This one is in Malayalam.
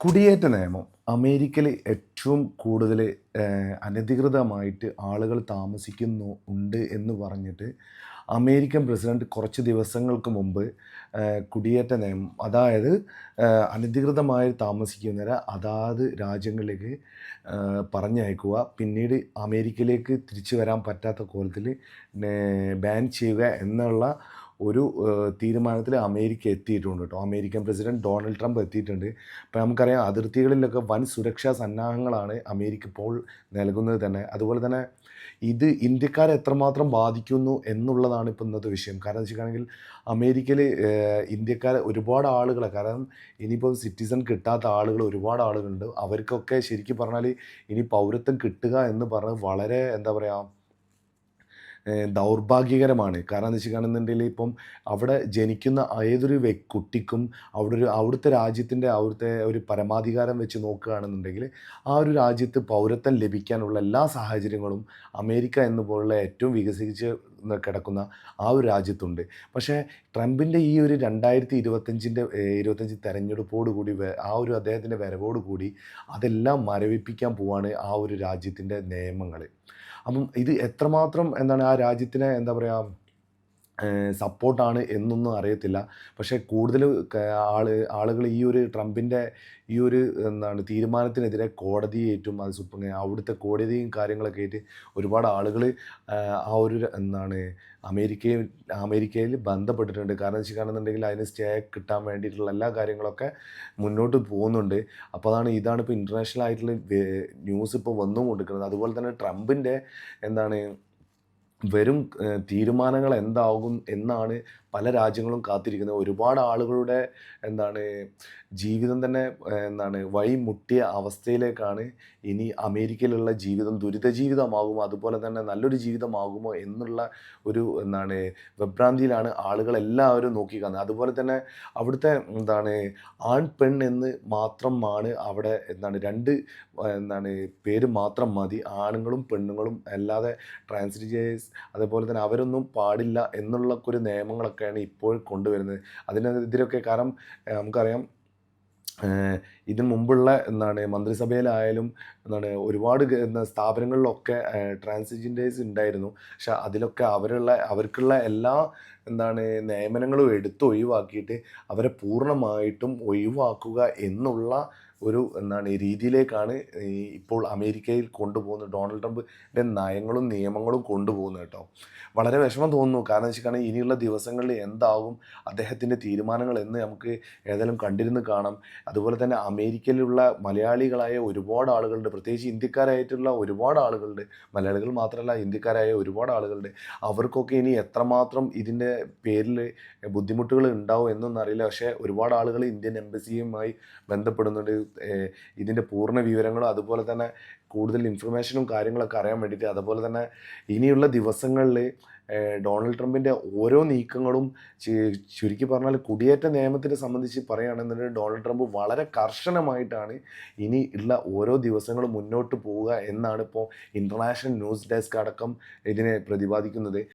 കുടിയേറ്റ നിയമം അമേരിക്കയിൽ ഏറ്റവും കൂടുതൽ അനധികൃതമായിട്ട് ആളുകൾ താമസിക്കുന്നു ഉണ്ട് എന്ന് പറഞ്ഞിട്ട് അമേരിക്കൻ പ്രസിഡന്റ് കുറച്ച് ദിവസങ്ങൾക്ക് മുമ്പ് കുടിയേറ്റ നിയമം അതായത് അനധികൃതമായി താമസിക്കുന്നവരെ അതാത് രാജ്യങ്ങളിലേക്ക് പറഞ്ഞയക്കുക പിന്നീട് അമേരിക്കയിലേക്ക് തിരിച്ചു വരാൻ പറ്റാത്ത കോലത്തിൽ ബാൻ ചെയ്യുക എന്നുള്ള ഒരു തീരുമാനത്തിൽ അമേരിക്ക എത്തിയിട്ടുണ്ട് കേട്ടോ. അമേരിക്കൻ പ്രസിഡന്റ് ഡൊണാൾഡ് ട്രംപ് എത്തിയിട്ടുണ്ട്. അപ്പോൾ നമുക്കറിയാം അതിർത്തികളിലൊക്കെ വൻ സുരക്ഷാ സന്നാഹങ്ങളാണ് അമേരിക്ക ഇപ്പോൾ നൽകുന്നത് തന്നെ. അതുപോലെ തന്നെ ഇത് ഇന്ത്യക്കാരെ എത്രമാത്രം ബാധിക്കുന്നു എന്നുള്ളതാണ് ഇപ്പോൾ ഇന്നത്തെ വിഷയം. കാരണം എന്ന് വെച്ചിട്ടുണ്ടെങ്കിൽ അമേരിക്കയിൽ ഇന്ത്യക്കാരെ ഒരുപാട് ആളുകളെ കാരണം ഇനിയിപ്പോൾ സിറ്റിസൺ കിട്ടാത്ത ആളുകൾ ഒരുപാട് ആളുകളുണ്ട്. അവർക്കൊക്കെ ശരിക്കും പറഞ്ഞാൽ ഇനി പൗരത്വം കിട്ടുക എന്ന് പറഞ്ഞത് വളരെ എന്താ പറയുക ദൗർഭാഗ്യകരമാണ്. കാരണം എന്ന് വെച്ചിട്ടുണ്ടെങ്കിൽ ഇപ്പം അവിടെ ജനിക്കുന്ന ഏതൊരു കുട്ടിക്കും അവിടെ ഒരു അവിടുത്തെ രാജ്യത്തിന്റെ അവിടുത്തെ ഒരു പരമാധികാരം വെച്ച് നോക്കുകയാണെന്നുണ്ടെങ്കിൽ ആ ഒരു രാജ്യത്ത് പൗരത്വം ലഭിക്കാനുള്ള എല്ലാ സാഹചര്യങ്ങളും അമേരിക്ക എന്നുപോലുള്ള ഏറ്റവും വികസിച്ച് കിടക്കുന്ന ആ ഒരു രാജ്യത്തുണ്ട്. പക്ഷേ ട്രംപിന്റെ ഈ ഒരു രണ്ടായിരത്തി ഇരുപത്തഞ്ചിന്റെ ഇരുപത്തഞ്ച് തെരഞ്ഞെടുപ്പോട് കൂടി ആ ഒരു അദ്ദേഹത്തിന്റെ വരവോട് കൂടി അതെല്ലാം മരവിപ്പിക്കാൻ പോവാണ് ആ ഒരു രാജ്യത്തിന്റെ നിയമങ്ങൾ അപ്പം ഇത് എത്രമാത്രം എന്താണ് ആ രാജ്യത്തിനെ എന്താ പറയുക സപ്പോർട്ടാണ് എന്നൊന്നും അറിയത്തില്ല. പക്ഷേ കൂടുതൽ ആൾ ആളുകൾ ഈ ഒരു ട്രംപിന്റെ ഈ ഒരു എന്താണ് തീരുമാനത്തിനെതിരെ കോടതിയേറ്റും അത് സുപ്രീം അവിടുത്തെ കോടതിയും കാര്യങ്ങളൊക്കെ ആയിട്ട് ഒരുപാട് ആളുകൾ ആ ഒരു എന്താണ് അമേരിക്കയിൽ അമേരിക്കയിൽ ബന്ധപ്പെട്ടിട്ടുണ്ട്. കാരണം വെച്ചിട്ടാണെന്നുണ്ടെങ്കിൽ അതിന് സ്റ്റേ കിട്ടാൻ വേണ്ടിയിട്ടുള്ള എല്ലാ കാര്യങ്ങളൊക്കെ മുന്നോട്ട് പോകുന്നുണ്ട്. അപ്പോൾ അതാണ് ഇതാണ് ഇപ്പോൾ ഇന്റർനാഷണൽ ആയിട്ടുള്ള ന്യൂസ് ഇപ്പോൾ വന്നും കൊടുക്കുന്നത് അതുപോലെ തന്നെ ട്രംപിന്റെ എന്താണ് വരും തീരുമാനങ്ങൾ എന്താകും എന്നാണ് പല രാജ്യങ്ങളും കാത്തിരിക്കുന്ന ഒരുപാട് ആളുകളുടെ എന്താണ് ജീവിതം തന്നെ എന്താണ് വഴിമുട്ടിയ അവസ്ഥയിലേക്കാണ് ഇനി അമേരിക്കയിലുള്ള ജീവിതം ദുരിത ജീവിതമാകുമോ അതുപോലെ തന്നെ നല്ലൊരു ജീവിതമാകുമോ എന്നുള്ള ഒരു എന്താണ് വിഭ്രാന്തിയിലാണ് ആളുകളെല്ലാവരും നോക്കിക്കാണുന്നത്. അതുപോലെ തന്നെ അവിടുത്തെ എന്താണ് ആൺ പെൺ എന്ന് മാത്രമാണ് അവിടെ എന്താണ് രണ്ട് എന്താണ് പേര് മാത്രം മതി. ആണുങ്ങളും പെണ്ണുങ്ങളും അല്ലാതെ ട്രാൻസ്ജേഴ്സ് അതുപോലെ തന്നെ അവരൊന്നും പാടില്ല എന്നുള്ള ഒരു നിയമങ്ങളൊക്കെയാണ് ഇപ്പോൾ കൊണ്ടുവരുന്നത്. അതിനെതിരൊക്കെ കാരണം നമുക്കറിയാം ഇതിന് മുമ്പുള്ള എന്താണ് മന്ത്രിസഭയിലായാലും എന്താണ് ഒരുപാട് സ്ഥാപനങ്ങളിലൊക്കെ ട്രാൻസ്ജെൻഡേഴ്സ് ഉണ്ടായിരുന്നു. പക്ഷെ അതിലൊക്കെ അവരുള്ള അവർക്കുള്ള എല്ലാ എന്താണ് നിയമനങ്ങളും എടുത്ത് ഒഴിവാക്കിയിട്ട് അവരെ പൂർണമായിട്ടും ഒഴിവാക്കുക എന്നുള്ള ഒരു എന്താണ് രീതിയിലേക്കാണ് ഈ ഇപ്പോൾ അമേരിക്കയിൽ കൊണ്ടുപോകുന്നത് ഡൊണാൾഡ് ട്രംപിന്റെ നയങ്ങളും നിയമങ്ങളും കൊണ്ടുപോകുന്നത് കേട്ടോ. വളരെ വിഷമം തോന്നുന്നു. കാരണം വെച്ചാൽ ഇനിയുള്ള ദിവസങ്ങളിൽ എന്താവും അദ്ദേഹത്തിന്റെ തീരുമാനങ്ങൾ എന്ന് നമുക്ക് ഏതായാലും കണ്ടിരുന്ന് കാണാം. അതുപോലെ തന്നെ അമേരിക്കയിലുള്ള മലയാളികളായ ഒരുപാട് ആളുകളുണ്ട്. പ്രത്യേകിച്ച് ഇന്ത്യക്കാരായിട്ടുള്ള ഒരുപാട് ആളുകളുണ്ട്. മലയാളികൾ മാത്രമല്ല ഇന്ത്യക്കാരായ ഒരുപാട് ആളുകളുണ്ട്. അവർക്കൊക്കെ ഇനി എത്രമാത്രം ഇതിന്റെ പേരിൽ ബുദ്ധിമുട്ടുകൾ ഉണ്ടാവും എന്നൊന്നും അറിയില്ല. പക്ഷേ ഒരുപാട് ആളുകൾ ഇന്ത്യൻ എംബസിയുമായി ബന്ധപ്പെടുന്നുണ്ട്. ഇതിന്റെ പൂർണ വിവരങ്ങളും അതുപോലെ തന്നെ കൂടുതൽ ഇൻഫർമേഷനും കാര്യങ്ങളൊക്കെ അറിയാൻ വേണ്ടിയിട്ട് അതുപോലെ തന്നെ ഇനിയുള്ള ദിവസങ്ങളിൽ ഡൊണാൾഡ് ട്രംപിന്റെ ഓരോ നീക്കങ്ങളും ചുരുക്കി പറഞ്ഞാൽ കുടിയേറ്റ നിയമത്തിനെ സംബന്ധിച്ച് പറയുകയാണെന്നുണ്ടെങ്കിൽ ഡൊണാൾഡ് ട്രംപ് വളരെ കർശനമായിട്ടാണ് ഇനി ഉള്ള ഓരോ ദിവസങ്ങളും മുന്നോട്ട് പോവുക എന്നാണ് ഇപ്പോൾ ഇന്റർനാഷണൽ ന്യൂസ് ഡെസ്ക് അടക്കം ഇതിനെ പ്രതിപാദിക്കുന്നത്.